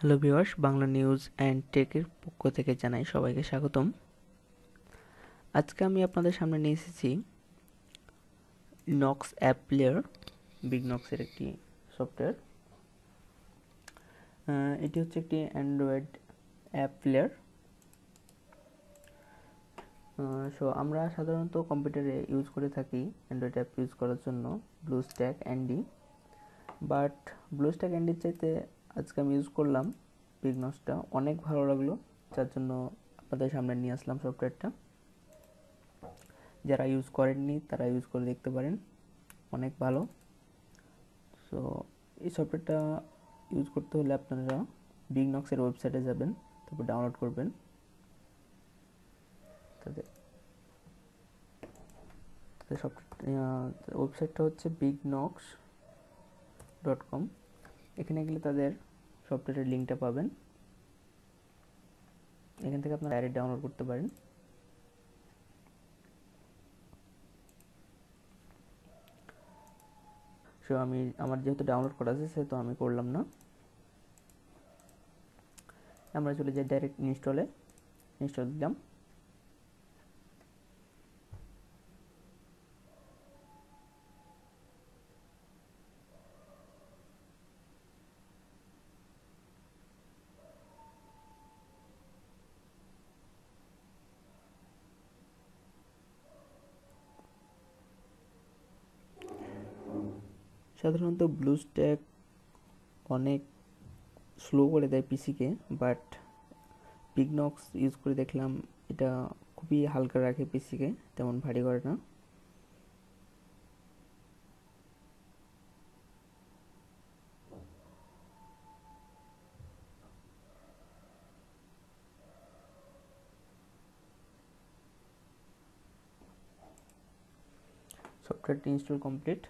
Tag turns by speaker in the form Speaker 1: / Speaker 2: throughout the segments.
Speaker 1: Hello viewers, Bangla news and টেকের পক্ষ থেকে জানাই সবাইকে স্বাগতম। আজকে আমি আপনাদের সামনে নিয়ে এসেছি নক্স অ্যাপ প্লেয়ার বিগ নক্সের একটি সফটওয়্যার এটি হচ্ছে একটি অ্যান্ড্রয়েড অ্যাপ প্লেয়ার সো আমরা সাধারণত কম্পিউটারে ইউজ করে থাকি অ্যান্ড্রয়েড অ্যাপ ইউজ করার জন্য Blue Stack Andy but Blue Stack অ্যান্ডির চাইতে আজকে আমি ইউজ করলাম পিগনসটা অনেক ভালো লাগল, যার জন্য আপনাদের সামনে নিয়ে আসলাম সফটওয়্যারটা যারা ইউজ করেননি, তারা ইউজ করে দেখতে পারেন। অনেক ভালো। সো এই সফটওয়্যারটা ইউজ করতে হলে আপনারা বিগনক্সের ওয়েবসাইটে যাবেন, তারপর ডাউনলোড করবেন। তাদের ওয়েবসাইটটা হচ্ছে বিগ নক্স ডট কম এখানে গেলে তাদের সফটওয়্যারের লিঙ্কটা পাবেন। এখান থেকে আপনারা ডাইরেক্ট ডাউনলোড করতে পারেন। সো আমি, আমার যেহেতু ডাউনলোড করা আছে, সেহেতু আমি করলাম না। আমরা চলে যাই ডাইরেক্ট ইনস্টলে ইনস্টল দিলাম। সাধারণত ব্লু স্ট্যাক অনেক স্লো করে দেয় পিসিকে বাট পিগনক্স ইউজ করে দেখলাম, এটা খুবই হালকা রাখে পিসিকে তেমন ভারী করে না। সফটওয়্যারটি ইনস্টল কমপ্লিট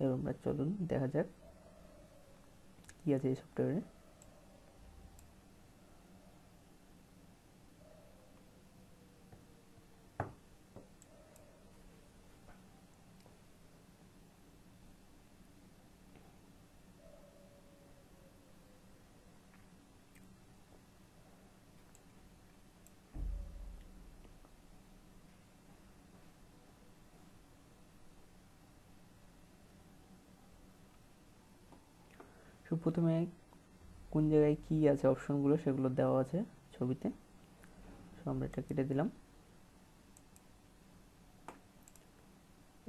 Speaker 1: এবার আমরা চলুন দেখা যাক কি আছে এই সফটওয়্যারে সো প্রথমে কোন জায়গায় কী আছে অপশনগুলো সেগুলো দেওয়া আছে ছবিতে। সো আমরা এটা কেটে দিলাম।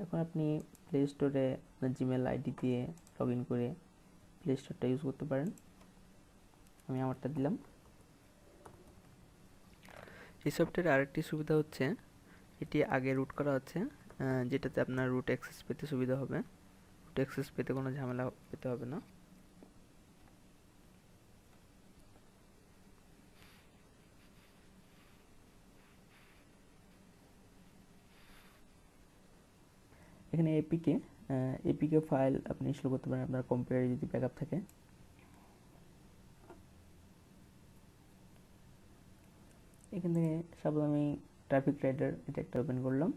Speaker 1: এখন আপনি প্লে স্টোরে আপনার জিমেল আইডি দিয়ে লগ ইন করে প্লে স্টোরটা ইউজ করতে পারেন। আমি আমারটা দিলাম। এই সফটওয়্যারের আরেকটি সুবিধা হচ্ছে, এটি আগে রুট করা আছে যেটাতে আপনার রুট অ্যাক্সেস পেতে সুবিধা হবে। রুট অ্যাক্সেস পেতে কোনো ঝামেলা পেতে হবে না। এখানে এপিকে এপিকে ফাইল আপনি ইনস্টল করতে পারেন। আপনার কম্পিউটারে যদি ব্যাকআপ থাকে। এখান থেকে সাপোজ আমি ট্রাফিক রাইডার এটা একটা ওপেন করলাম।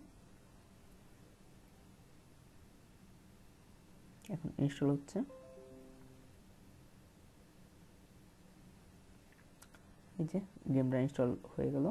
Speaker 1: এখন ইনস্টল হচ্ছে। এই যে গেমটা ইনস্টল হয়ে গেল।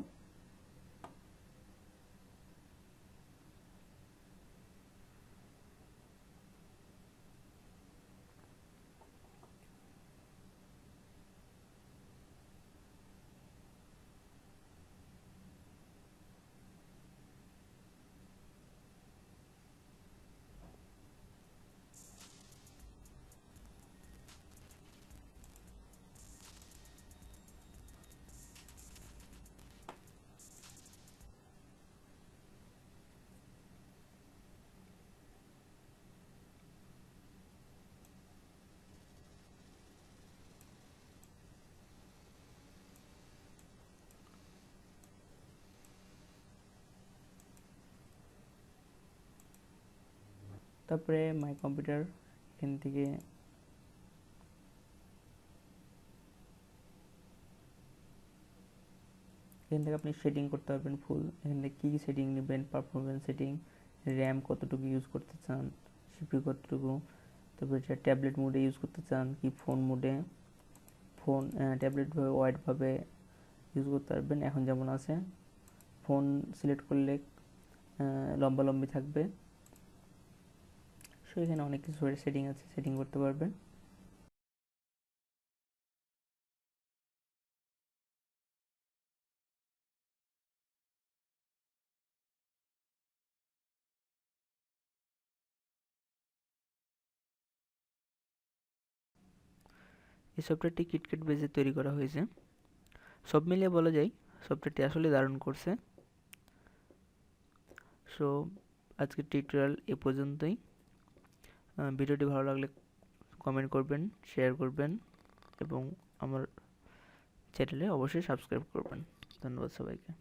Speaker 1: তারপরে মাই কম্পিউটার এখান থেকে এখান থেকে আপনি সেটিং করতে পারবেন ফুল এখান থেকে কী কী সেটিং নেবেন পারফরমেন্স সেটিং র্যাম কতটুকু ইউজ করতে চান সিপিউ কতটুকু, তারপরে এটা ট্যাবলেট মোডে ইউজ করতে চান কি ফোন মোডে ফোন ট্যাবলেটভাবে ওয়াইডভাবে ইউজ করতে পারবেন। এখন যেমন আছে ফোন সিলেক্ট করলে লম্বা লম্বি থাকবে। এখানে অনেক কিছু সেটিং আছে সেটিং করতে পারবেন। এই সফটওয়্যারটি কিটকেট বেজে তৈরি করা হয়েছে। সব মিলিয়ে বলা যায় সফটওয়্যারটি আসলে দারুণ করছে। সো আজকের টিউটোরিয়াল এ পর্যন্তই। ভিডিওটি ভালো লাগলে কমেন্ট করবেন শেয়ার করবেন এবং আমার চ্যানেলে অবশ্যই সাবস্ক্রাইব করবেন। ধন্যবাদ সবাইকে।